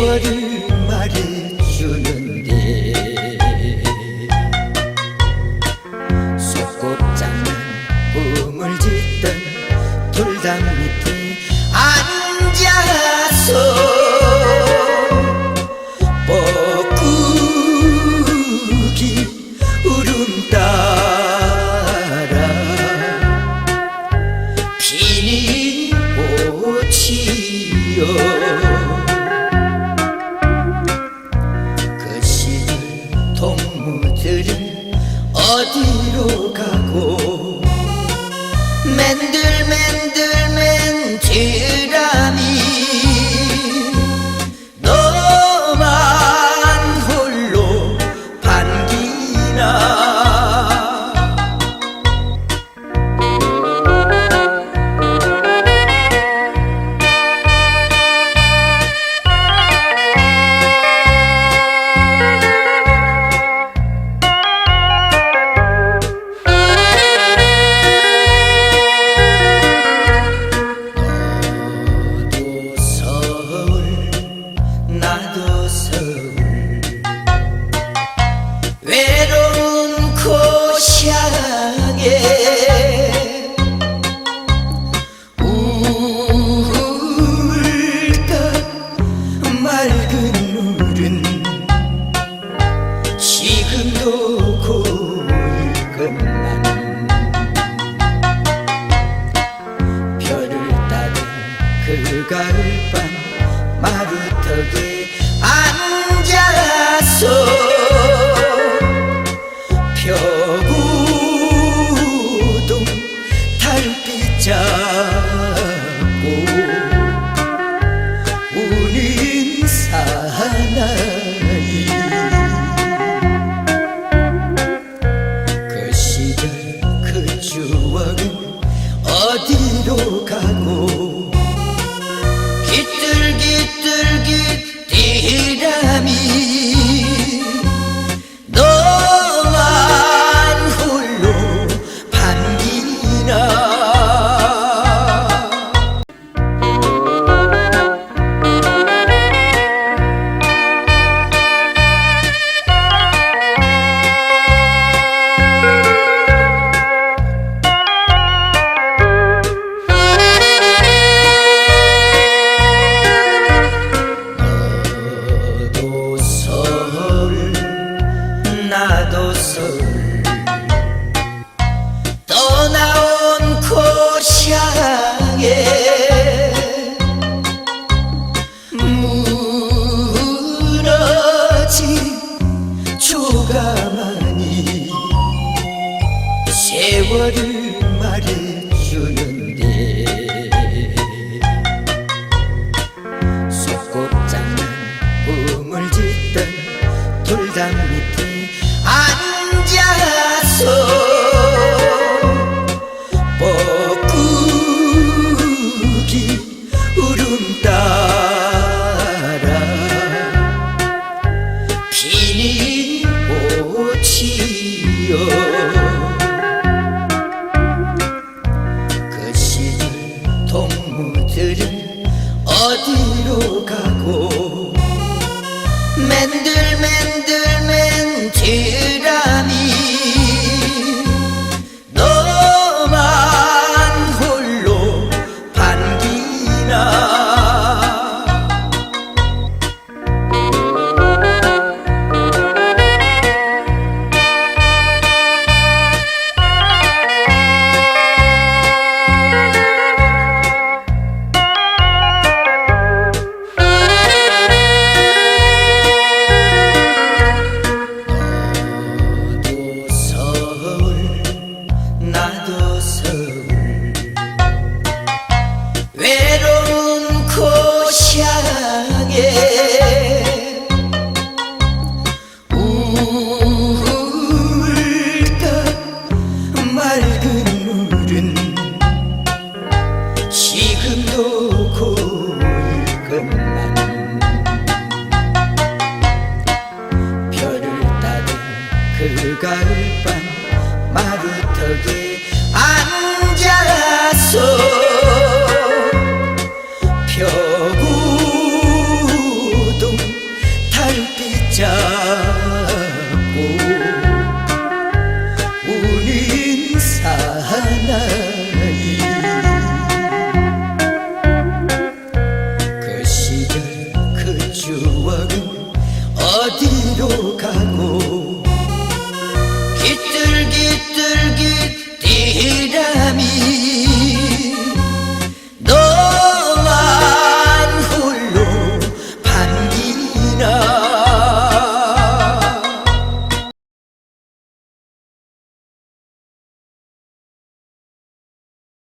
버린 말이 body. 나도 술. 떠나온 곳 향해 무너진 조가만이 세월을 가을 밤 마루턱에 앉아서 펴구동 달빛 잡고 우는 사나이 그 시절 그 추억은 어디로 가고 gittir git dihidemi